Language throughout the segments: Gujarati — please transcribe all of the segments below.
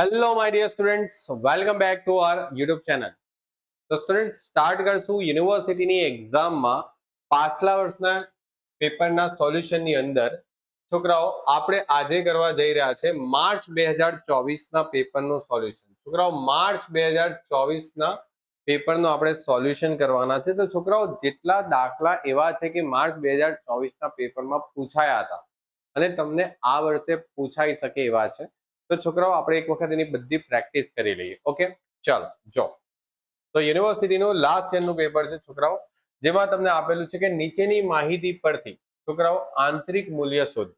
Hello my dear students welcome back to our YouTube channel તો સ્ટુડન્ટ સ્ટાર્ટ કરશું યુનિવર્સિટીની એક્ઝામમાં પાછલા વર્ષના પેપરના સોલ્યુશનની અંદર. છોકરાઓ, આપણે આજે કરવા જઈ રહ્યા છે માર્ચ બે હજાર ચોવીસના પેપરનું સોલ્યુશન છોકરાઓ, માર્ચ બે હજાર ચોવીસના પેપરનું આપણે સોલ્યુશન કરવાના છે. તો છોકરાઓ, જેટલા દાખલા એવા છે કે માર્ચ બે હજાર ચોવીસના પેપરમાં પૂછાયા હતા અને તમને આ વર્ષે પૂછાઈ શકે એવા છે. તો છોકરાઓ, આપણે એક વખત એની બધી પ્રેક્ટિસ કરી લઈએ. ઓકે ચાલો, જો. તો યુનિવર્સિટીનું લાસ્ટ યરનું પેપર છે, છોકરાઓ, જેમાં તમને આપેલું છે કે નીચેની માહિતી પરથી, છોકરાઓ, આંતરિક મૂલ્ય શોધ.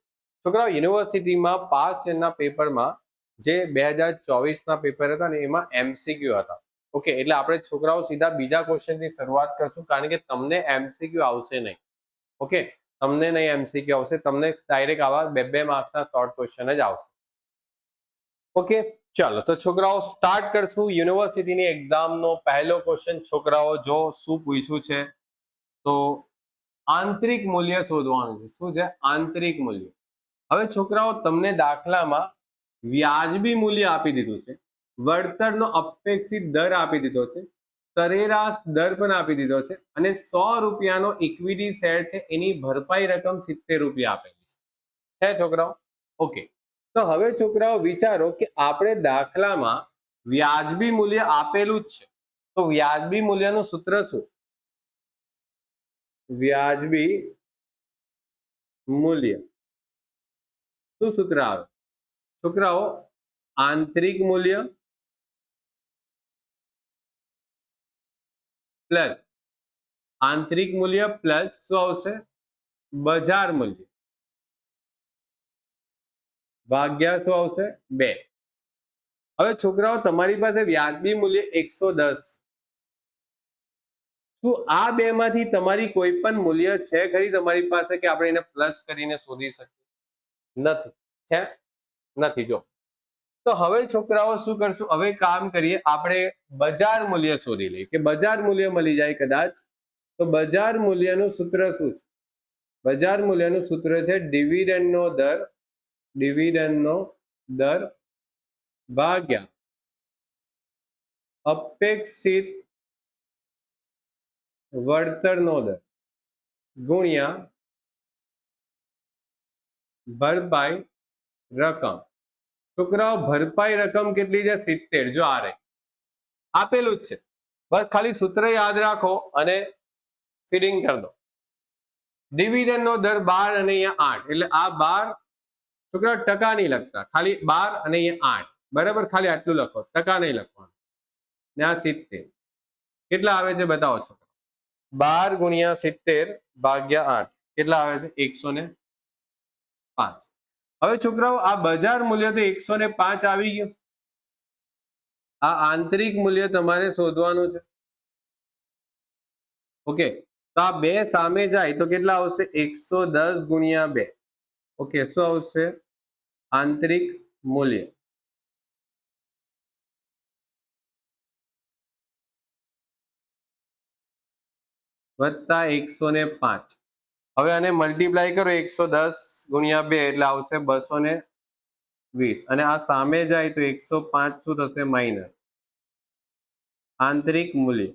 છોકરાઓ યુનિવર્સિટીમાં પાસ યરના પેપરમાં જે બે હજાર ચોવીસના પેપર હતા ને, એમાં એમસીક્યુ હતા. ઓકે એટલે આપણે છોકરાઓ સીધા બીજા ક્વેશ્ચનથી શરૂઆત કરશું, કારણ કે તમને એમસીક્યુ આવશે નહીં. ઓકે તમને નહીં એમસીક્યુ આવશે, તમને ડાયરેક્ટ આવા બે બે માર્ક્સના શોર્ટ ક્વેશ્ચન જ આવશે. ઓકે ચાલો, તો છોકરાઓ સ્ટાર્ટ કરશું. યુનિવર્સિટીની એક્ઝામનો પહેલો ક્વેશ્ચન છોકરાઓ, જો શું પૂછ્યું છે? તો આંતરિક મૂલ્ય શોધવાનું છે. શું છે? આંતરિક મૂલ્ય. હવે છોકરાઓ, તમને દાખલામાં વ્યાજબી મૂલ્ય આપી દીધું છે. વળતરનો અપેક્ષિત દર આપી દીધો છે. સરેરાશ દર પણ આપી દીધો છે. અને સો રૂપિયાનો ઇક્વિટી શેર છે. એની ભરપાઈ રકમ સિત્તેર રૂપિયા આપેલી છે. છોકરાઓ? ઓકે તો હવે છોકરાઓ વિચારો કે આપણે દાખલામાં વ્યાજબી મૂલ્ય આપેલું જ છે. તો વ્યાજબી મૂલ્યનું સૂત્ર શું? વ્યાજબી મૂલ્ય. શું સૂત્ર આવે? છોકરાઓ, આંતરિક મૂલ્ય પ્લસ આંતરિક મૂલ્ય પ્લસ શું આવશે? બજાર મૂલ્ય. ભાગ્યા શું આવશે? બે. હવે છોકરાઓ, તમારી પાસે વ્યાજબી મૂલ્ય એકસો દસ. શું આ બે માંથી તમારી કોઈ પણ મૂલ્ય છે ખરી તમારી પાસે કે આપણે એને પ્લસ કરીને શોધી શકીએ? નથી. છે? નથી. જો. તો હવે છોકરાઓ શું કરશું? હવે કામ કરીએ. આપણે બજાર મૂલ્ય શોધી લઈએ. કે બજાર મૂલ્ય મળી જાય કદાચ. તો બજાર મૂલ્યનું સૂત્ર શું છે? બજાર મૂલ્યનું સૂત્ર છે ડિવિડન્ડનો દર ડિવિડન્ડનો દર ભાગ્યા અપેક્ષિત વળતરનો દર ગુણ્યા ભરપાઈ રકમ. છોકરાઓ, ભરપાઈ રકમ કેટલી છે? સિત્તેર. જો આ રે આપેલું જ છે. બસ ખાલી સૂત્ર યાદ રાખો અને ફીડિંગ કરી દો. ડિવિડન્ડ નો દર બાર અને અહીંયા આઠ. એટલે આ બાર છોકરા ટકા નહીં લખતા. ખાલી બાર અને અહીંયા આઠ. બરાબર? ખાલી આટલું લખો. ટકા નહીં લખવાનું. ને આ સિત્તેર. કેટલા આવે છે બતાવો છો? બાર ગુણ્યા સિત્તેર ભાગ્યા આઠ. કેટલા આવે છે? એકસો પાંચ. હવે છોકરાઓ, આ બજાર મૂલ્ય તો એકસો પાંચ આવી ગયું. આ આંતરિક મૂલ્ય તમારે શોધવાનું છે. ઓકે. તો આ બે સામે જાય તો કેટલા આવશે? એકસો દસ ગુણ્યા બે. ઓકે શું આવશે આંતરિક મૂલ્ય વત્તા એકસો ને પાંચ હવે આને મલ્ટીપ્લાય કરો એકસો દસ ગુણ્યા બે એટલે આવશે બસો ને વીસ અને આ સામે જાય તો એકસો પાંચ શું થશે? માઇનસ આંતરિક મૂલ્ય.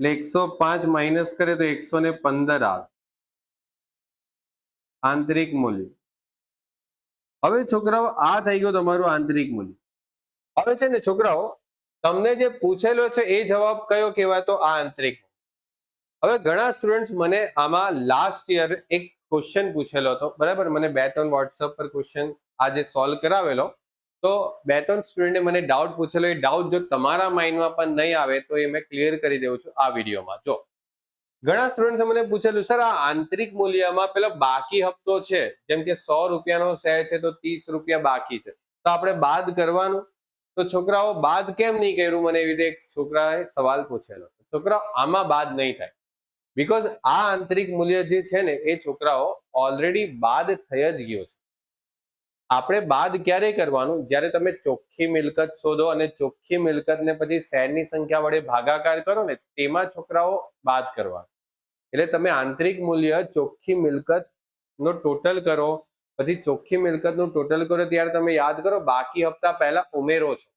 એટલે એકસો પાંચ માઇનસ કરે તો એકસો ને પંદર આવે. આંતરિક મૂલ્ય. હવે છોકરાઓ, આ થઈ ગયું તમારું આંતરિક મૂલ્ય. હવે છે ને છોકરાઓ, તમને જે પૂછેલો છે એ જવાબ કયો કહેવાય તો આ આંતરિક હવે ઘણા સ્ટુડન્ટ્સ મને આમાં લાસ્ટ યર એક ક્વેશ્ચન પૂછેલો હતો. બરાબર? મને બે ત્રણ વોટ્સઅપ પર ક્વેશ્ચન આજે સોલ્વ કરાવેલો. તો બે ત્રણ સ્ટુડન્ટે મને ડાઉટ પૂછેલો. એ ડાઉટ જો તમારા માઇન્ડમાં પણ નહીં આવે તો એ મેં ક્લિયર કરી દઉં છું આ વિડીયોમાં જો. ઘણા સ્ટુડન્ટ્સે મને પૂછેલું, સર, આ આંતરિક મૂલ્યમાં પેલો બાકી હપ્તો છે? જેમ કે સો રૂપિયાનો શેર છે, તો ત્રીસ રૂપિયા બાકી છે. તો આપણે બાદ કરવાનું? તો છોકરાઓ, બાદ કેમ નહીં કર્યું? મને એવી રીતે છોકરાએ સવાલ પૂછેલો. છોકરાઓ, આમાં બાદ નહીં થાય. બીકોઝ આ આંતરિક મૂલ્ય જે છે ને, એ છોકરાઓ ઓલરેડી બાદ થઈ જ ગયો છે. આપણે બાદ ક્યારે કરવાનું? જ્યારે તમે ચોખ્ખી મિલકત શોધો અને ચોખ્ખી મિલકતને પછી શેરની સંખ્યા વડે ભાગાકાર કરો ને, તેમાં છોકરાઓ બાદ કરવાનું. એટલે તમે આંતરિક મૂલ્ય ચોખ્ખી મિલકત નો ટોટલ કરો, પછી ચોખ્ખી મિલકતનું ટોટલ કરો, ત્યારે તમે યાદ કરો બાકી હપ્તા પહેલા ઉમેરો છો.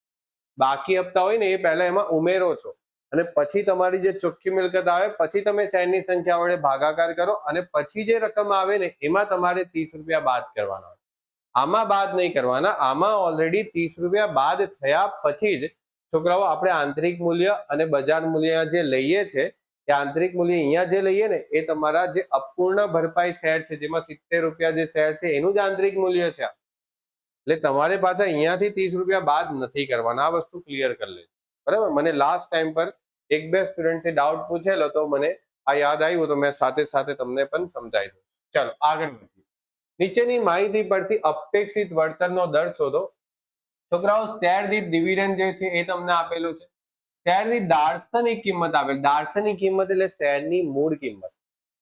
બાકી હપ્તા હોય ને એ પહેલા એમાં ઉમેરો છો. અને પછી તમારી જે ચોખ્ખી મિલકત આવે, પછી તમે શેરની સંખ્યા વડે ભાગાકાર કરો, અને પછી જે રકમ આવે ને એમાં તમારે ત્રીસ રૂપિયા બાદ કરવાના હોય. આમાં બાદ નહીં કરવાના, આમાં ઓલરેડી ત્રીસ રૂપિયા બાદ થયા પછી જ છોકરાઓ, આપણે આંતરિક મૂલ્ય અને બજાર મૂલ્ય જે લઈએ છે એ આંતરિક મૂલ્ય અહીંયા જે લઈએ ને, એ તમારા જે અપૂર્ણ ભરપાઈ શેર છે, જેમાં સિત્તેર રૂપિયા જે શેર છે, એનું જ આંતરિક મૂલ્ય છે. એટલે તમારે પાછા અહીંયાથી ત્રીસ રૂપિયા બાદ નથી કરવાના. આ વસ્તુ ક્લિયર કરી લેજો. બરાબર? મને લાસ્ટ ટાઈમ પર એક બે સ્ટુડન્ટે ડાઉટ પૂછેલો તો મને આ યાદ આવ્યું, તો મેં સાથે સાથે તમને પણ સમજાવી દઉં. ચાલો, આગળ વધીએ. નીચેની માહિતી પરથી અપેક્ષિત વળતરનો દર શોધો. છોકરાઓ સ્ટેર દીઠ ડિવિડન્ડ જે છે, એ તમને આપેલું છે. શેરની દાર્શનિક કિંમત આપેલ દાર્શનિક કિંમત એટલે શેરની મૂળ કિંમત.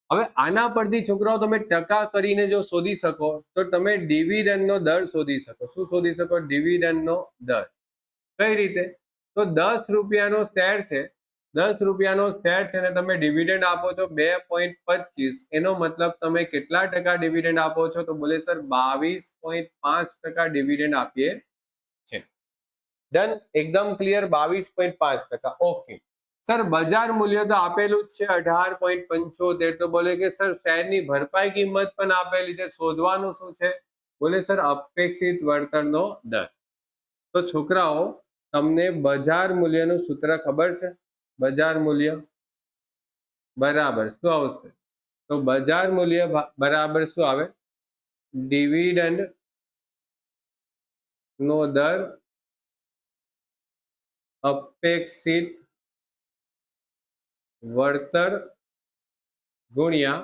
હવે આના પરથી છોકરાઓ તમે ટકા કરીને જો શોધી શકો, તો તમે ડિવિડન્ડનો દર શોધી શકો. શું શોધી શકો? ડિવિડન્ડ નો દર. કઈ રીતે? તો દસ રૂપિયાનો શેર છે. દસ રૂપિયાનો શેર છે ને તમે ડિવિડન્ડ આપો છો બે પોઈન્ટ પચીસ. એનો મતલબ તમે કેટલા ટકા ડિવિડન્ડ આપો છો? તો બોલે સર, બાવીસ પોઈન્ટ પાંચ ટકા ડિવિડન્ડ આપીએ. ડન એકદમ ક્લિયર બાવીસ પોઈન્ટ પાંચ ટકા. ઓકે સર બજાર મૂલ્ય તો આપેલું જ છે. અઢાર પોઈન્ટ પંચોતેર. તો બોલે કે સર શેરની ભરપાઈ કિંમત પણ આપેલી છે. શોધવાનું શું છે? બોલે સર અપેક્ષિત વળતરનો દર. તો છોકરાઓ, તમને બજાર મૂલ્યનું સૂત્ર ખબર છે? બજાર મૂલ્ય? બરાબર. શું આવશે? તો બજાર મૂલ્ય બરાબર શું આવે? ડિવિડન્ડ નો દર અપેક્ષિત વળતર ગુણ્યા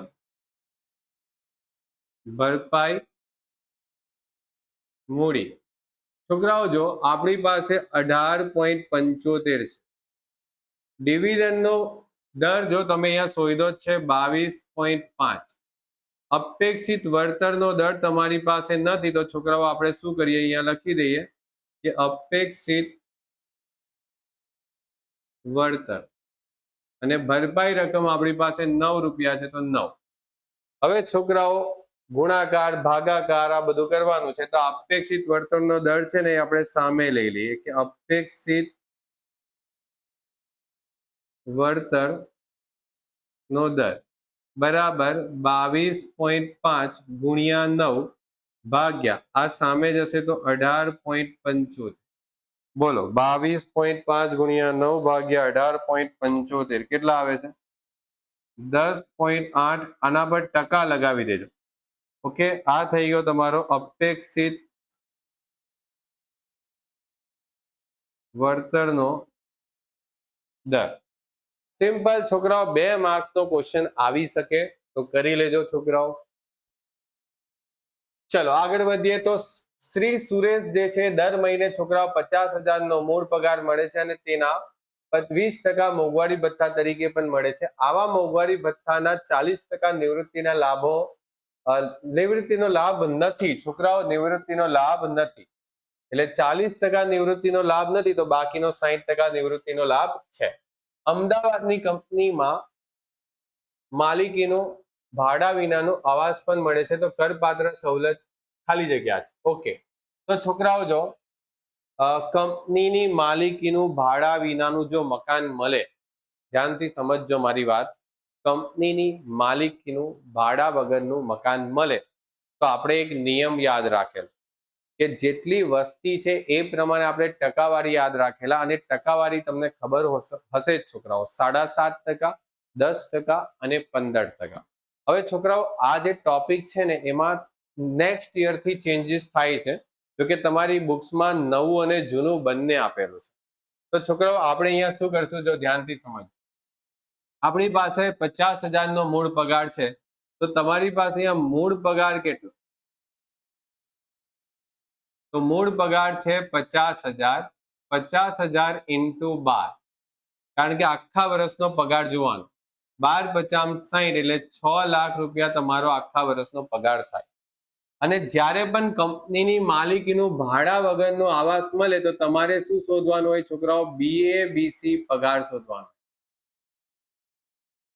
ભરપાઈ મૂડી. છોકરાઓ, જો આપણી પાસે અઢાર પોઈન્ટ પંચોતેર છે, ડિવિડન્ડનો દર જો તમે અહીંયા સોયદો છે, બાવીસ પોઈન્ટ પાંચ. અપેક્ષિત વળતરનો દર તમારી પાસે નથી, તો છોકરાઓ, આપણે શું કરીએ? અહીંયા લખી દઈએ કે અપેક્ષિત વળતર. અને ભરપાઈ રકમ આપણી પાસે નવ રૂપિયા છે, તો નવ. હવે છોકરાઓ, ગુણાકાર, ભાગાકાર આ બધું કરવાનું છે, તો અપેક્ષિત વળતરનો દર છે ને આપણે સામે લઈ લઈએ કે અપેક્ષિત વળતર નો દર બરાબર બાવીસ પોઈન્ટ પાંચ ગુણ્યા નવ ભાગ્યા. આ સામે જશે તો અઢાર પોઈન્ટ પંચોતેર. બોલો, બાવીસ પોઈન્ટ પાંચ ગુણ્યા નવ ભાગ્યા અઢાર પોઈન્ટ પંચોતેર કેટલા આવે છે? દસ પોઈન્ટ આઠ, આના પર ટકા લગાવી દેજો. ઓકે, આ થઈ ગયો તમારો અપેક્ષિત વળતરનો દર. સિમ્પલ, છોકરાઓ, બે માર્ક્સ નો ક્વેશ્ચન આવી શકે, તો કરી લેજો છોકરાઓ. ચલો, આગળ વધીએ તો શ્રી સુરેશ જે છે, દર મહિને છોકરાઓ પચાસ હજાર નો મૂળ પગાર મળે છે અને તેના વીસ ટકા મોંઘવારી ભથ્થા તરીકે પણ મળે છે. આવા મોંઘવારી ભથ્થાના ચાલીસ ટકા નિવૃત્તિના લાભો નિવૃત્તિનો લાભ નથી, છોકરાઓ નિવૃત્તિનો લાભ નથી. એટલે ચાલીસ ટકા નિવૃત્તિનો લાભ નથી તો બાકીનો સાહીઠ ટકા નિવૃત્તિનો લાભ છે. અમદાવાદની કંપનીમાં માલિકીનું ભાડા વિનાનું આવાસ પણ મળે છે તો કરપાત્ર સવલત ખાલી જગ્યા છે. ઓકે તો છોકરાઓ જો કંપનીની માલિકીનું ભાડા વિનાનું જો મકાન મળે, ધ્યાનથી સમજજો મારી વાત, કંપનીની માલિકીનું ભાડા વગરનું મકાન મળે, તો આપણે એક નિયમ યાદ રાખેલો, કે જેટલી વસ્તી છે એ પ્રમાણે આપણે ટકાવારી યાદ રાખેલા અને ટકાવારી તમને ખબર હશે- જ છોકરાઓ, સાડા સાત ટકા, દસ ટકા અને પંદર ટકા. હવે છોકરાઓ, આ જે ટોપિક છે ને, એમાં નેક્સ્ટથી ચેન્જીસ થાય છે. જો કે તમારી બુક્સમાં નવું અને જૂનું બંને આપેલું છે. તો છોકરાઓ, આપણે અહીંયા શું કરશું જો ધ્યાનથી સમજ આપણી પાસે પચાસ હજારનો મૂળ પગાર છે. તો તમારી પાસે અહીંયા મૂળ પગાર કેટલો? તો મૂળ પગાર છે પચાસ હજાર. પચાસ હજાર ઇન્ટુ બાર. કારણ કે આખા વર્ષનો પગાર જોવાનો. બાર પચામ સાઈઠ એટલે છ લાખ રૂપિયા તમારો આખા વર્ષનો પગાર થાય. અને જ્યારે પણ કંપનીની માલિકીનું ભાડા વગરનો આવાસ મળે તો તમારે શું શોધવાનું હોય છોકરાઓ? બીએ બીસી પગાર શોધવાનો.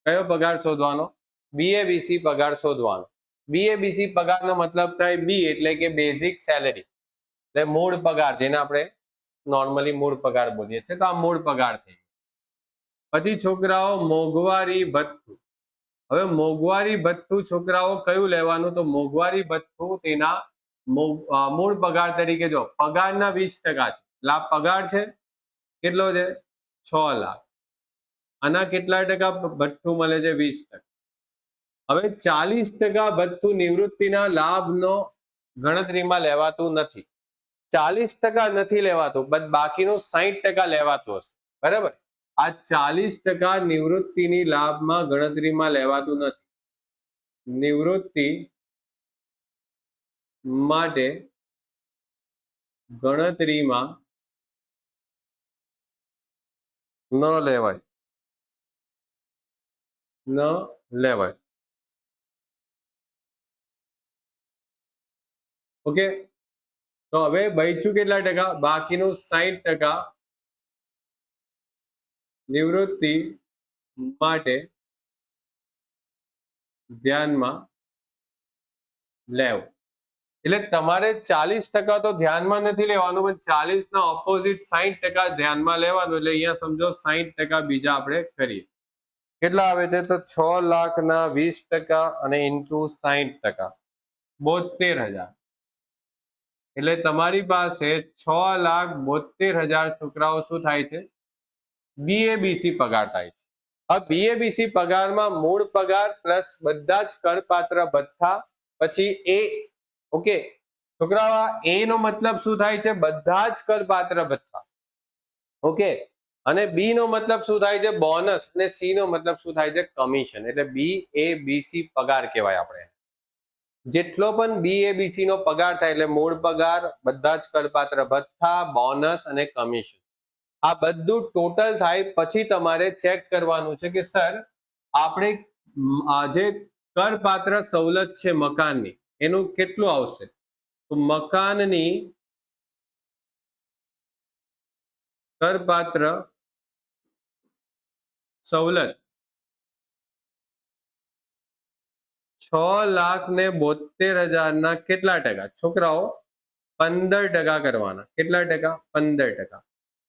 કયો પગાર શોધવાનો? બીએ બીસી પગાર શોધવાનો. બીએબીસી પગારનો મતલબ થાય બી એટલે કે બેઝિક સેલેરી એટલે મૂળ પગાર, જેને આપણે નોર્મલી મૂળ પગાર બોલીએ છીએ. તો આ મૂળ પગાર થઈ પછી છોકરાઓ મોંઘવારી ભથ્થું. હવે મોંઘવારી ભથ્થું છોકરાઓ કયું લેવાનું? તો મોંઘવારી ભથ્થું તેના મૂળ પગાર તરીકે જો, પગારના વીસ ટકા છે. લાભ પગાર છે? કેટલો છે? છ લાખ. આના કેટલા ટકા ભથ્થું મળે છે? વીસ ટકા. હવે ચાલીસ ટકા ભથ્થું નિવૃત્તિના લાભનો ગણતરીમાં લેવાતું નથી. ચાલીસ ટકા નથી લેવાતું બાકીનું સાહીઠ ટકા લેવાતું હશે. બરાબર? આ ચાલીસ ટકા નિવૃત્તિની લાભમાં ગણતરીમાં લેવાતું નથી. નિવૃત્તિ માટે ગણતરીમાં ન લેવાય. ન લેવાય. ઓકે? તો હવે બચ્યું કેટલા ટકા? બાકીનું સાહીઠ ટકા નિવૃત્તિ માટે ધ્યાનમાં લેવું. એટલે તમારે ચાલીસ ટકા તો ધ્યાનમાં નથી લેવાનું, પણ ચાલીસ ના ઓપોઝિટ સાહીઠ ટકા ધ્યાનમાં લેવાનું, એટલે અહીંયા સમજો સાહીઠ ટકા બીજા આપણે કરીએ. કેટલા આવે છે? તો છ લાખ ના વીસ ટકા અને ઇન્ટુ સાહીઠ ટકા. બોતેર હજાર. એટલે તમારી પાસે છ લાખ બોતેર હજાર છોકરાઓ શું થાય છે? બીએબીસી પગાર થાય છે. હવે બીએબીસી પગારમાં મૂળ પગાર પ્લસ બધા જ કરપાત્ર ભથ્થા, પછી એ ઓકે છોકરાઓ એ નો મતલબ શું થાય છે? બધા જ કરપાત્ર ભથ્થા. ઓકે અને બી નો મતલબ શું થાય છે? બોનસ અને સી નો મતલબ શું થાય છે? કમિશન એટલે બી એ બીસી પગાર કહેવાય આપણે. જેટલો પણ બી એ બી નો પગાર થાય, એટલે મૂળ પગાર, બધા જ કરપાત્ર ભથ્થા બોનસ અને કમિશન આ બધું ટોટલ થાય પછી તમારે ચેક કરવાનું છે કે સર આપણે મ, જે કરપાત્ર સવલત છે મકાનની એનું કેટલું આવશે? તો મકાનની કરપાત્ર સવલત છ લાખ ને બોતેર હજારના કેટલા ટકા? છોકરાઓ પંદર ટકા કરવાના. કેટલા ટકા? પંદર ટકા.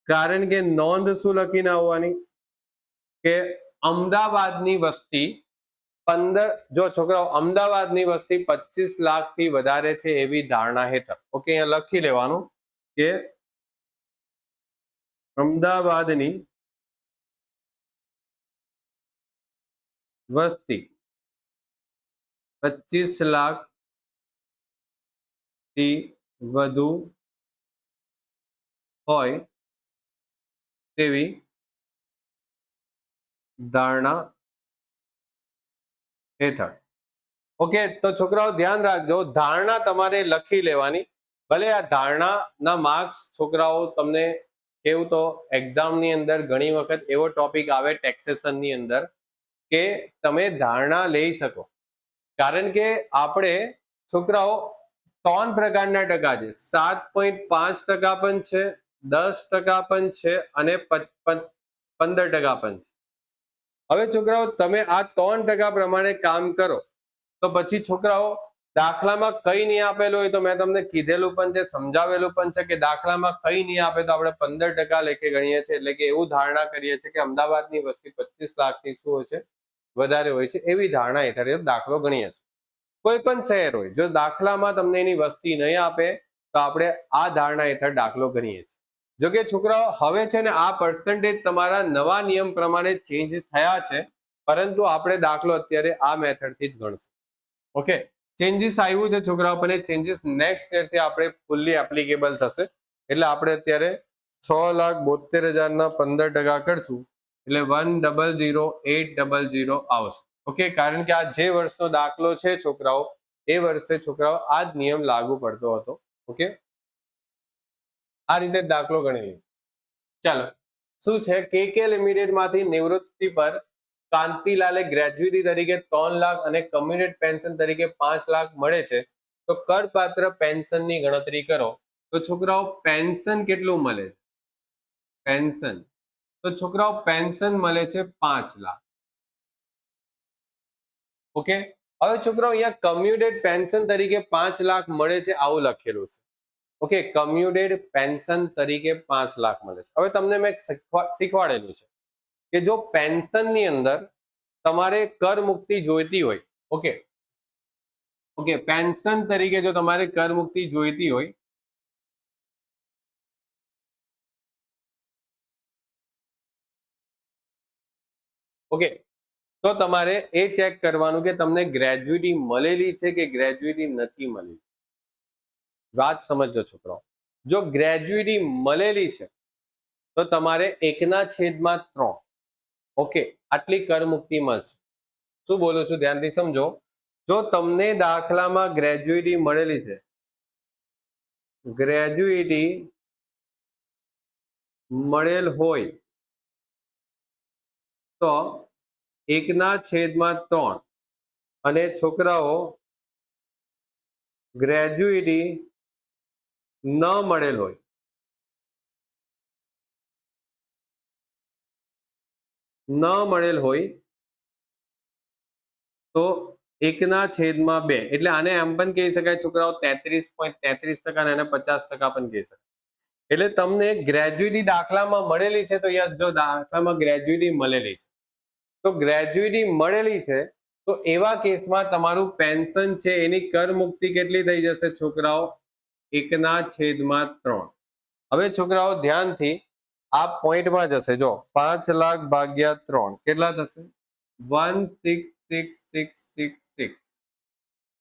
કારણ કે નોંધ શું લખીને આવવાની? કે અમદાવાદની વસ્તી પંદર, જો છોકરાઓ અમદાવાદની વસ્તી પચીસ લાખથી વધારે છે એવી ધારણા હેઠળ. ઓકે, અહીંયા લખી લેવાનું કે અમદાવાદની વસ્તી પચીસ લાખથી વધુ હોય તેવી ધારણા હેઠળ. ઓકે, તો છોકરાઓ ધ્યાન રાખજો, ધારણા તમારે લખી લેવાની. ભલે આ ધારણાના માર્ક્સ છોકરાઓ તમને કેવું તો એક્ઝામની અંદર ઘણી વખત એવો ટોપિક આવે ટેક્સેશનની અંદર કે તમે ધારણા લઈ શકો. કારણ કે આપણે છોકરાઓ ત્રણ પ્રકારના ટકા છે, સાત પોઈન્ટ પાંચ ટકા પણ છે દસ ટકા પણ છે અને પંદર ટકા પણ છે. હવે છોકરાઓ, તમે આ ત્રણ ટકા પ્રમાણે કામ કરો. તો પછી છોકરાઓ, દાખલામાં કઈ નહીં આપેલું હોય તો મેં તમને કીધેલું પણ છે, સમજાવેલું પણ છે કે દાખલામાં કઈ નહીં આપે તો આપણે પંદર ટકા લેખે ગણીએ છીએ. એટલે કે એવું ધારણા કરીએ છીએ કે અમદાવાદની વસ્તી પચીસ લાખની શું હોય છે? વધારે હોય છે. એવી ધારણા હેઠળ દાખલો ગણીએ છીએ. કોઈ પણ શહેર હોય, જો દાખલામાં તમને એની વસ્તી નહીં આપે, તો આપણે આ ધારણા હેઠળ દાખલો ગણીએ છીએ. જો કે છોકરાઓ, હવે છે ને આ પર્સન્ટેજ તમારા નવા નિયમ પ્રમાણે ચેન્જ થયા છે, પરંતુ આપણે દાખલો અત્યારે આ મેથડથી જ ગણશું. ઓકે ચેન્જીસ આવ્યું છે છોકરાઓ, પણ એ ચેન્જીસ નેક્સ્ટ યરથી આપણે ફૂલ્લી એપ્લિકેબલ થશે. એટલે આપણે અત્યારે છ લાખ બોતેર હજારના પંદર ટકા કરશું, એટલે one double zero eight double zero આવશે. ઓકે કારણ કે આ જે વર્ષનો દાખલો છે છોકરાઓ, એ વર્ષે છોકરાઓ આ જ નિયમ લાગુ પડતો હતો. ઓકે આ રીતે દાખલો ગણી લઈએ. ચાલો. શું છે? કે કે લિમિટેડમાંથી નિવૃત્તિ પર કાંતિલાલે ગ્રેજ્યુટી તરીકે ત્રણ લાખ અને કમ્યુનિટ પેન્શન તરીકે પાંચ લાખ મળે છે. તો કરપાત્ર પેન્શનની ગણતરી કરો. તો છોકરાઓ, પેન્શન કેટલું મળે? પેન્શન. તો છોકરાઓ, પેન્શન મળે છે પાંચ લાખ. ઓકે? હવે છોકરાઓ અહીંયા કમ્યુટેડ પેન્શન તરીકે પાંચ લાખ મળે છે આવું લખેલું છે. ઓકે કમ્યુટેડ પેન્શન તરીકે પાંચ લાખ મળે છે. હવે તમને મેં શીખવાડેલું છે કે જો પેન્શનની અંદર તમારે કર મુક્તિ જોઈતી હોય, ઓકે ઓકે પેન્શન તરીકે જો તમારે કર મુક્તિ જોઈતી હોય, ઓકે, તો તમારે એ ચેક કરવાનું કે તમને ગ્રેજ્યુટી મળેલી છે કે ગ્રેજ્યુટી નથી મળેલી. વાત સમજો છોકરાઓ. જો ગ્રેજ્યુટી મળેલી છે, તો તમારે એકના છેદમાં ત્રણ. ઓકે, આટલી કરમુક્તિ મળશે. શું બોલું છું? ધ્યાનથી સમજો. જો તમને દાખલામાં ગ્રેજ્યુટી મળેલી છે ગ્રેજ્યુટી મળેલ હોય, તો એકના છેદમાં ત્રણ. અને છોકરાઓ ગ્રેજ્યુએટી ન મળેલ હોય. ન મળેલ હોય તો એકના છેદમાં બે. એટલે આને એમ પણ કહી શકાય છોકરાઓ, તેત્રીસ પોઈન્ટ તેત્રીસ ટકા અને પચાસ ટકા પણ કહી શકાય. એટલે તમને ગ્રેજ્યુએટી દાખલામાં મળેલી છે તો યસ જો દાખલામાં ગ્રેજ્યુએટી મળેલી છે. તો ગ્રેજ્યુએટી મળેલી છે તો એવા કેસમાં તમારું પેન્શન છે એની કર મુક્તિ કેટલી થઈ જશે છોકરાઓ? એકના છેદમાં ત્રણ. હવે છોકરાઓ ધ્યાનથી આ પોઈન્ટમાં જશે. જો પાંચ લાખ ભાગ્યા ત્રણ કેટલા થશે? One six six six six six.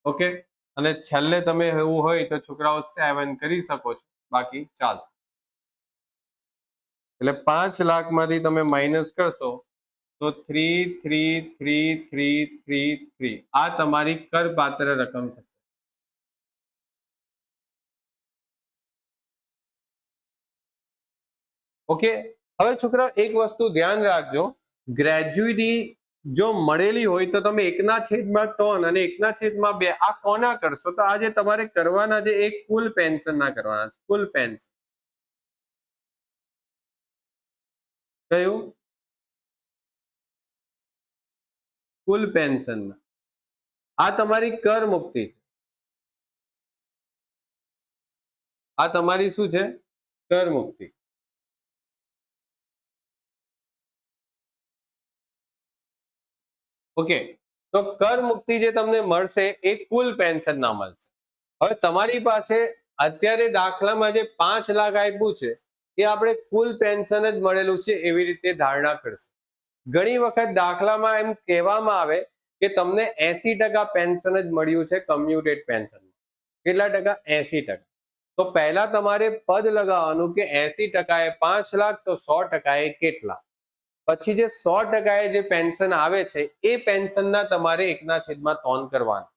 Okay? અને છેલ્લે તમે એવું હોય તો છોકરાઓ સેવન કરી શકો છો. બાકી ચાલશે એટલે પાંચ લાખમાંથી તમે માઇનસ કરશો તો three three three three three three. આ તમારી કરપાત્ર રકમ થશે. ઓકે? હવે છોકરા એક વસ્તુ ધ્યાન રાખજો. ગ્રેજ્યુએટી જો મળેલી હોય તો તમે એકના છેદમાં ત્રણ અને એકના છેદમાં બે. આ કોના કરશો? તો આજે તમારે કરવાના છે એક કુલ પેન્શન ના કરવાના છે. કુલ પેન્શન. કયું? કુલ પેન્શન આ તમારી કર મુક્તિ છે. આ તમારી શું છે? કર મુક્તિ. ઓકે તો કર મુક્તિ જે તમને મળશે એ કુલ પેન્શન ના મળશે. હવે તમારી પાસે અત્યારે દાખલામાં જે પાંચ લાખ આપ્યું છે, એ આપણે કુલ પેન્શન જ મળેલું છે એવી રીતે ધારણા કરશે. ઘણી વખત દાખલામાં એમ કહેવામાં આવે કે તમને એસી ટકા પેન્શન જ મળ્યું છે કમ્યુટેડ પેન્શન. કેટલા ટકા? એસી ટકા. તો પહેલા તમારે પદ લગાવવાનું કે એસી ટકાએ પાંચ લાખ, તો સો ટકાએ કેટલા? પછી જે સો ટકાએ જે પેન્શન આવે છે, એ પેન્શનના તમારે એકના છેદમાં ત્રણ કરવાના.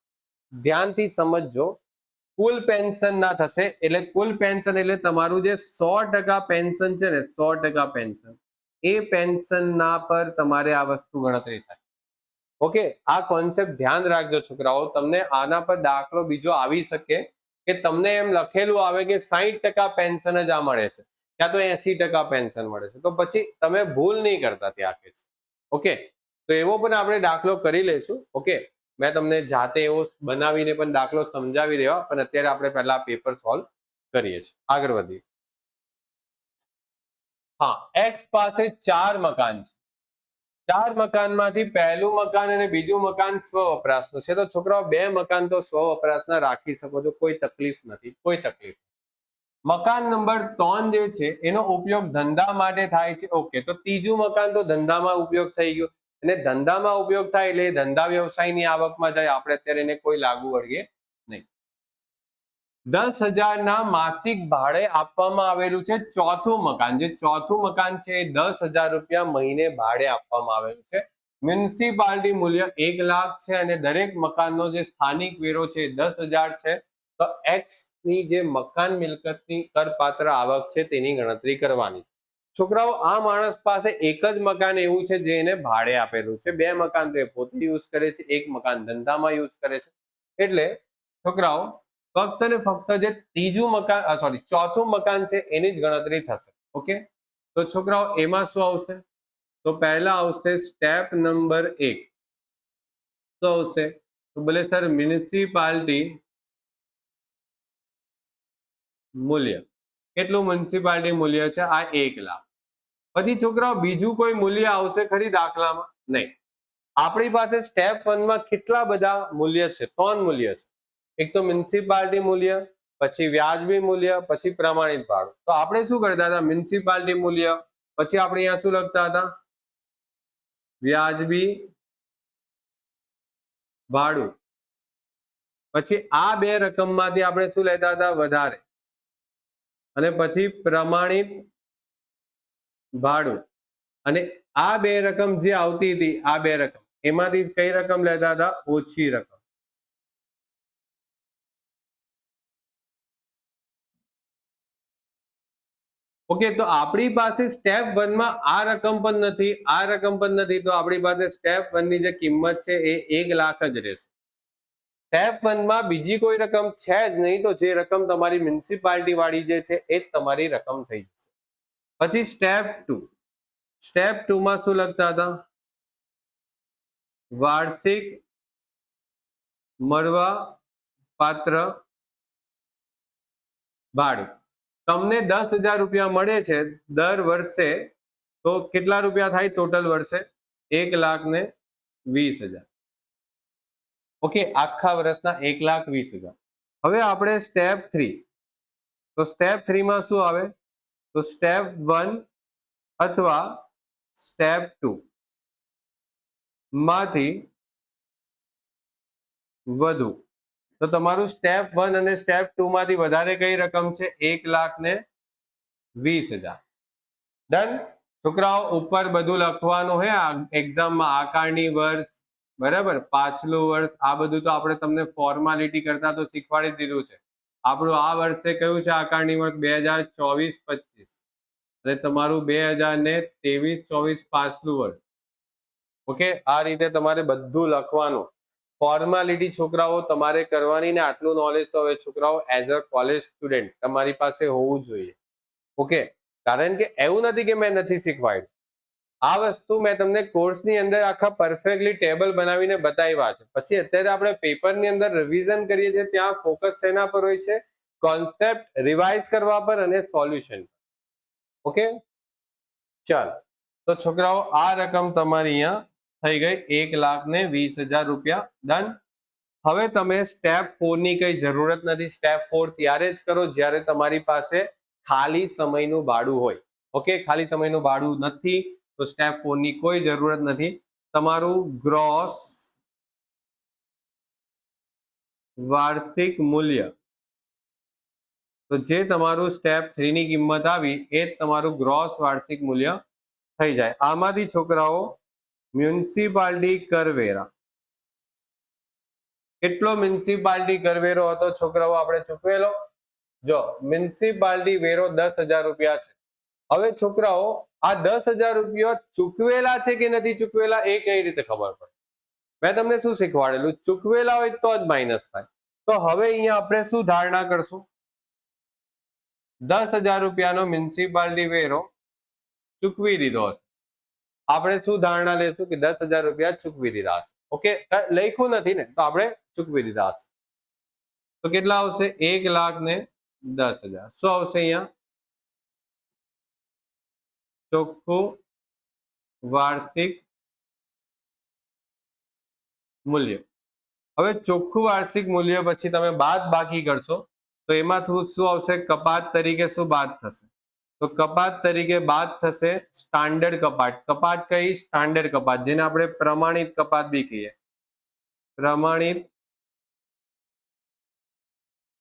ધ્યાનથી સમજજો, કુલ પેન્શન ના થશે, એટલે કુલ પેન્શન એટલે તમારું જે સો ટકા પેન્શન છે ને, સો ટકા પેન્શન, એ પેન્શનના પર તમારે આ વસ્તુ ગણતરી થાય. ઓકે, આ કોન્સેપ્ટ ધ્યાન રાખજો છોકરાઓ, તમને આના પર દાખલો બીજો આવી શકે કે તમને એમ લખેલું આવે કે સાહીઠ ટકા પેન્શન જ આ મળે છે. ક્યાં તો એસી ટકા પેન્શન મળે છે. તો પછી તમે ભૂલ નહીં કરતા ત્યાં કેસ ઓકે? તો એવો પણ આપણે દાખલો કરી લઈશું. ઓકે? મેં તમને જાતે એવો બનાવીને પણ દાખલો સમજાવી દેવા, પણ અત્યારે આપણે પહેલા પેપર સોલ્વ કરીએ છીએ. આગળ વધીએ. હા એક્સ પાસે ચાર મકાન છે. ચાર મકાનમાંથી પહેલું મકાન અને બીજું મકાન સ્વ વપરાશનું છે. તો છોકરાઓ, બે મકાન તો સ્વ વપરાશના રાખી શકો છો. કોઈ તકલીફ નથી. કોઈ તકલીફ મકાન નંબર ત્રણ જે છે, એનો ઉપયોગ ધંધા માટે થાય છે. ઓકે તો ત્રીજું મકાન તો ધંધામાં ઉપયોગ થઈ ગયું. અને ધંધામાં ઉપયોગ થાય એટલે ધંધા વ્યવસાયની આવકમાં જાય. આપણે અત્યારે એને કોઈ લાગુ વળીએ નહીં. દસ હજારના માસિક ભાડે આપવામાં આવેલું છે ચોથું મકાન. જે ચોથું મકાન છે એ દસ હજાર રૂપિયા મહિને ભાડે આપવામાં આવેલું છે. મ્યુનિસિપાલિટી મૂલ્ય એક લાખ છે અને દરેક મકાનનો જે સ્થાનિક વેરો છે દસ હજાર છે. તો એક્સની જે મકાન મિલકતની કરપાત્ર આવક છે તેની ગણતરી કરવાની. છોકરાઓ, આ માણસ પાસે એક જ મકાન એવું છે જે એને ભાડે આપેલું છે. બે મકાન તો એ પોતે યુઝ કરે છે, એક મકાન ધંધામાં યુઝ કરે છે. એટલે છોકરાઓ, ફક્ત ને ફક્ત જે ત્રીજું મકાન સોરી ચોથું મકાન છે એની જ ગણતરી થશે, ઓકે? તો છોકરાઓ, એમાં શું આવશે? તો પહેલા આવશે સ્ટેપ નંબર એક. શું આવશે? તો બોલે, સર મ્યુનિસિપાલિટી મૂલ્ય. કેટલું મ્યુનિસિપાલિટી મૂલ્ય છે? આ એક લાખ. પછી છોકરાઓ, બીજું કોઈ મૂલ્ય આવશે ખરી દાખલામાં? નહીં. આપણી પાસે સ્ટેપ વનમાં કેટલા બધા મૂલ્ય છે? ત્રણ મૂલ્ય છે. એક તો મ્યુનિસિપાલિટી મૂલ્ય, પછી વ્યાજબી મૂલ્ય, પછી પ્રમાણિત ભાડું તો આપણે શું કરતા હતા? મ્યુનિસિપાલિટી મૂલ્ય, પછી આપણે અહીંયા શું લખતા હતા? વ્યાજબી ભાડું. પછી આ બે રકમમાંથી આપણે શું લેતા હતા? વધારે. અને પછી પ્રમાણિત ભાડું. અને આ બે રકમ જે આવતી હતી, આ બે રકમ, એમાંથી કઈ રકમ લેતા હતા? ઓછી રકમ. ઓકે, તો આપણી પાસે સ્ટેપ વનમાં આ રકમ પણ નથી, આ રકમ પણ નથી, તો આપણી પાસે સ્ટેપ વનની જે કિંમત છે એ એક લાખ જ રહેશે. સ્ટેપ વનમાં બીજી કોઈ રકમ છે જ નહીં, તો જે રકમ તમારી મ્યુનિસિપાલિટી વાળી જે છે, એ તમારી રકમ થઈ જશે. પછી સ્ટેપ ટુ સ્ટેપ ટુ માં શું લખતા હતા? વાર્ષિક મળવા પાત્ર ભાડું. તમને દસ હજાર રૂપિયા મળે છે દર વર્ષે, તો કેટલા રૂપિયા થાય ટોટલ વર્ષે? એક લાખ ને વીસ હજાર. ઓકે, આખા વર્ષના એક લાખ વીસ હજાર. હવે આપણે સ્ટેપ થ્રી તો સ્ટેપ થ્રીમાં શું આવે? તો સ્ટેપ વન અથવા સ્ટેપ ટુ માંથી વધુ. તો તમારું સ્ટેપ વન અને સ્ટેપ ટુ માંથી વધારે કઈ રકમ છે? એક લાખ ને વીસ હજાર. ડન છોકરાઓ, ઉપર બધું લખવાનું હે. એક્ઝામમાં આકારણી, વર્ષ બરાબર? પાછલું વર્ષ, આ બધું તો આપણે તમને ફોર્માલિટી કરતા તો શીખવાડી દીધું છે. આપણું આ વર્ષે કયું છે આકારણી વર્ષ? બે હજાર ચોવીસ, પચીસ. અને તમારું બે હજાર ને ત્રેવીસ, ચોવીસ પાછલું વર્ષ. ઓકે? આ રીતે તમારે બધું લખવાનું. ફોર્માલિટી છોકરાઓ તમારે કરવાની ને આટલું નોલેજ તો હવે છોકરાઓ એઝ અ કોલેજ સ્ટુડન્ટ તમારી પાસે હોવું જોઈએ. ઓકે? કારણ કે એવું નથી કે મેં નથી શીખવાડ્યું. આ વસ્તુ મેં તમને કોર્સની અંદર આખા પરફેક્ટલી ટેબલ બનાવીને બતાવ્યા છે. પછી અત્યારે આપણે પેપરની અંદર રિવિઝન કરીએ છીએ, ત્યાં ફોકસ શેના પર હોય છે? કોન્સેપ્ટ રિવાઇઝ કરવા પર અને સોલ્યુશન ઓકે ચાલો. તો છોકરાઓ, આ રકમ તમારી અહીંયા થઈ ગઈ, એક લાખ ને વીસ હજાર રૂપિયા. ડન હવે તમે સ્ટેપ ફોરની કઈ જરૂરત નથી. સ્ટેપ ફોર ત્યારે જ કરો જ્યારે તમારી પાસે ખાલી સમયનું ભાડું હોય. ઓકે ખાલી સમયનું ભાડું નથી. તો સ્ટેપ ફોરની કોઈ જરૂરત નથી. તમારું ગ્રોસ વાર્ષિક મૂલ્ય તો જે તમારું સ્ટેપ થ્રી ની કિંમત આવી એ તમારું ગ્રોસ વાર્ષિક મૂલ્ય થઈ જાય. આમાંથી છોકરાઓ મ્યુનિસિપાલિટી કરવેરા. કેટલો મ્યુનિસિપાલિટી કરવેરો હતો છોકરાઓ? આપણે ચૂકવેલો જો, મ્યુનિસિપાલિટી વેરો દસ રૂપિયા છે. હવે છોકરાઓ આ દસ હજાર રૂપિયા ચૂકવેલા છે કે નથી ચૂકવેલા એ કઈ રીતે ખબર પડે? મેં તમને શું શીખવાડેલું? ચૂકવેલા હોય તો જ માઇનસ થાય. તો હવે અહીંયા આપણે શું ધારણા કરશું? દસ હજાર રૂપિયાનો મ્યુનિસિપાલિટી વેરો ચૂકવી દીધો હશે. આપણે શું ધારણા લેશું કે દસ હજાર રૂપિયા ચૂકવી દીધા હશે. ઓકે? લખ્યું નથી ને? તો આપણે ચૂકવી દીધા હશે. તો કેટલા આવશે? એક લાખ ને દસ હજાર. શું આવશે અહીંયા? ચોખ્ખું વાર્ષિક મૂલ્ય. હવે ચોખ્ખું વાર્ષિક મૂલ્ય પછી તમે બાદ બાકી કરશો, તો એમાં શું આવશે? કપાત તરીકે શું બાદ થશે? તો કપાત તરીકે બાદ થશે સ્ટાન્ડર્ડ કપાત. કપાત કઈ? સ્ટાન્ડર્ડ કપાત, જેને આપણે પ્રમાણિત કપાત બી કહીએ. પ્રમાણિત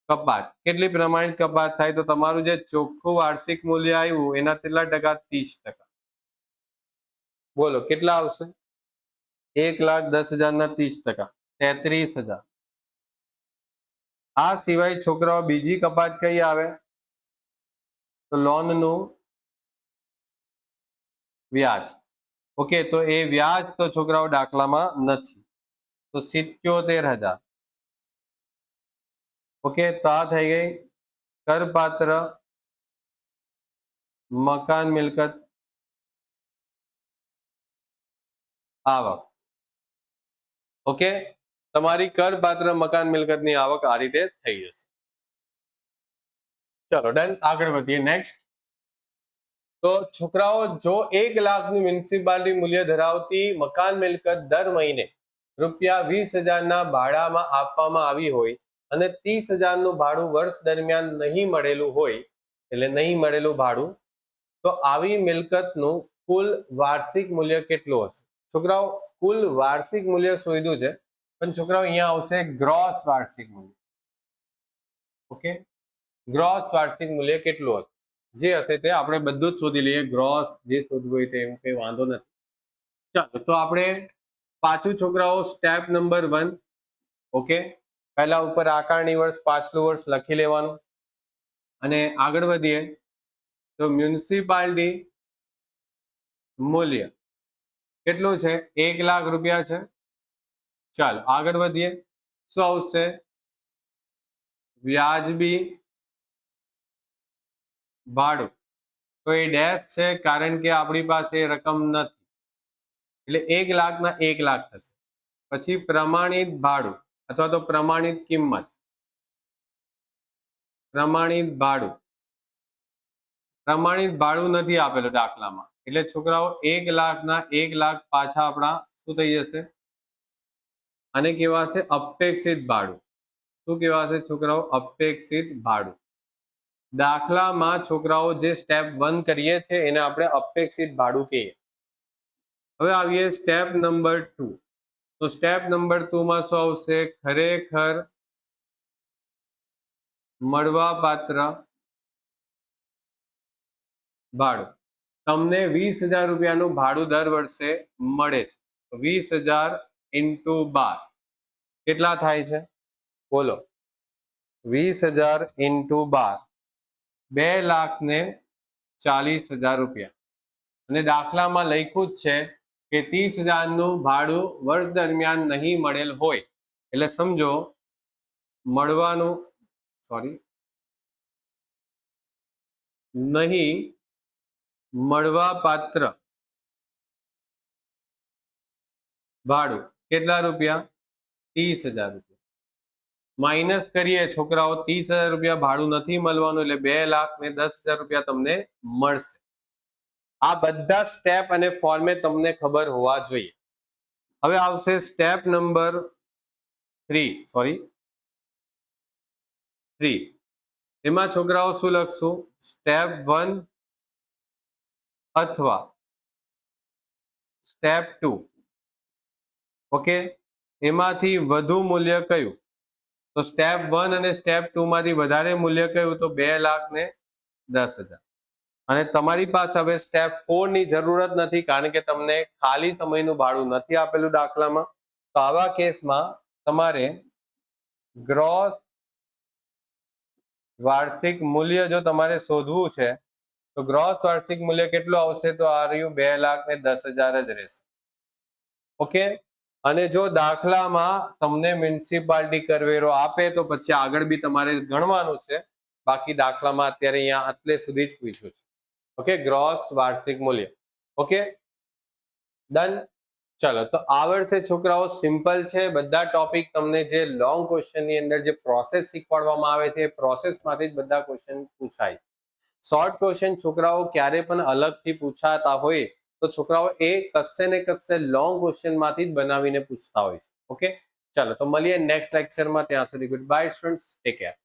કપાત કેટલી પ્રમાણિત કપાત થાય તો તમારું જે ચોખ્ખું વાર્ષિક મૂલ્ય આવ્યું, એના કેટલા ટકા? ત્રીસ ટકા. બોલો, કેટલા આવશે? એક લાખ દસ હજાર ના ત્રીસ ટકા. તેત્રીસ હજાર. આ સિવાય છોકરાઓ બીજી કપાત કઈ આવે? તો લોનનું વ્યાજ. ઓકે, તો એ વ્યાજ તો છોકરાઓ દાખલામાં નથી. તો સિત્યોતેર હજાર. ઓકે, તો આ થઈ ગઈ. કરપાત્ર, મકાન મિલકત, આવક. ઓકે, તમારી કરપાત્ર, મકાન મિલકતની આવક આ રીતે થઈ જશે. ચલો, ડન. આગળ વધીએ. નેક્સ્ટ. તો છોકરાઓ, જો એક લાખનું મ્યુનિસિપાલિટી મૂલ્ય ધરાવતી મકાન મિલકત દર મહિને રૂપિયા વીસ હજારના ભાડામાં આપવામાં આવી હોય અને ત્રીસ હજારનું ભાડું વર્ષ દરમિયાન નહીં મળેલું હોય, એટલે નહીં મળેલું ભાડું, તો આવી મિલકતનું કુલ વાર્ષિક મૂલ્ય કેટલું હશે? છોકરાઓ, કુલ વાર્ષિક મૂલ્ય શોધ્યું છે, પણ છોકરાઓ અહીંયા આવશે ગ્રોસ વાર્ષિક મૂલ્ય. ઓકે? ગ્રોસ વાર્ષિક મૂલ્ય કેટલું હશે? જે હશે તે આપણે બધું જ શોધી લઈએ ગ્રોસ જે શોધવું હોય તે એમ કઈ વાંધો નથી. ચાલો, તો આપણે પાછું છોકરાઓ સ્ટેપ નંબર વન ઓકે? પહેલા ઉપર આકારણી વર્ષ, પાછલું વર્ષ લખી લેવાનું. અને આગળ વધીએ તો મ્યુનિસિપાલિટી મૂલ્ય કેટલું છે? એક લાખ રૂપિયા છે. ચાલો, આગળ વધીએ. શું આવશે? વ્યાજબી ભાડું. તો એ ડેશ છે કારણ કે આપણી પાસે રકમ નથી. એટલે એક લાખના એક લાખ થશે. પછી પ્રમાણિત ભાડું. અથવા તો પ્રમાણિત કિંમત. પ્રમાણિત ભાડું. પ્રમાણિત ભાડું નથી આપેલું દાખલામાં. એટલે છોકરાઓ એક લાખના એક લાખ પાછા આપણા શું થઈ જશે? અને કહેવાશે અપેક્ષિત ભાડું. શું કહેવાશે છોકરાઓ? અપેક્ષિત ભાડું. દાખલામાં છોકરાઓ જે સ્ટેપ વન કરીએ છીએ એને આપણે અપેક્ષિત ભાડું કહીએ. હવે આવીએ સ્ટેપ નંબર ટુ તો સ્ટેપ નંબર ટુમાં શું આવશે? ખરેખર મળવાપાત્ર ભાડું. તમને વીસ હજાર રૂપિયાનું ભાડું દર વર્ષે મળે છે. વીસ હજાર ઇન્ટુ બાર. કેટલા થાય છે? બોલો. વીસ હજાર ઇન્ટુ બાર. બે લાખ ને ચાલીસ હજાર રૂપિયા. અને દાખલામાં લખ્યું જ છે કે ત્રીસ હજારનું ભાડું વર્ષ દરમિયાન નહીં મળેલ હોય. એટલે સમજો, મળવાનું સોરી નહીં મળવા ભાડું કેટલા રૂપિયા? ત્રીસ હજાર રૂપિયા. માઇનસ કરીએ છોકરાઓ, ત્રીસ હજાર રૂપિયા ભાડું નથી મળવાનું એટલે બે લાખ ને દસ હજાર રૂપિયા તમને મળશે. આ બધા સ્ટેપ અને ફોર્મેટ તમને ખબર હોવા જોઈએ. હવે આવશે step number three sorry three એમાં છોકરાઓ શું લખશું? સ્ટેપ વન અથવા સ્ટેપ ટુ ઓકે એમાંથી વધુ મૂલ્ય કયું? તો સ્ટેપ વન અને સ્ટેપ ટુ માંથી વધારે મૂલ્ય કયું? તો બે લાખ ને દસ હજાર. અને તમારી પાસે હવે સ્ટેપ ફોરની જરૂરત નથી, કારણ કે તમને ખાલી સમયનું ભાડું નથી આપેલું દાખલામાં. તો આવા કેસમાં તમારે ગ્રોસ વાર્ષિક મૂલ્ય જો તમારે શોધવું છે, તો ગ્રોસ વાર્ષિક મૂલ્ય કેટલું આવશે? તો આ રહ્યું બે લાખ ને દસ હજાર જ રહેશે. ઓકે? અને જો દાખલામાં તમને મ્યુનિસિપાલિટી કરવેરો આપે, તો પછી આગળ બી તમારે ગણવાનું છે. બાકી દાખલામાં અત્યારે અહીંયા આટલે સુધી જ પૂછ્યું છે. ઓકે ગ્રોસ વાર્ષિક મૂલ્ય. ઓકે ડન ચલો, તો આવડશે છોકરાઓ સિમ્પલ છે. બધા ટોપિક તમને જે લોંગ ક્વેશ્ચનની અંદર જે પ્રોસેસ શીખવાડવામાં આવે છે, એ પ્રોસેસમાંથી જ બધા ક્વેશ્ચન પૂછાય. શોર્ટ ક્વેશ્ચન છોકરાઓ ક્યારે પણ અલગથી પૂછાતા હોય, તો છોકરાઓ એ કશે ને કશે લોંગ ક્વેશ્ચનમાંથી જ બનાવીને પૂછતા હોય છે. ઓકે ચાલો, તો મળીએ નેક્સ્ટ લેક્ચરમાં ત્યાં સુધી goodbye students take care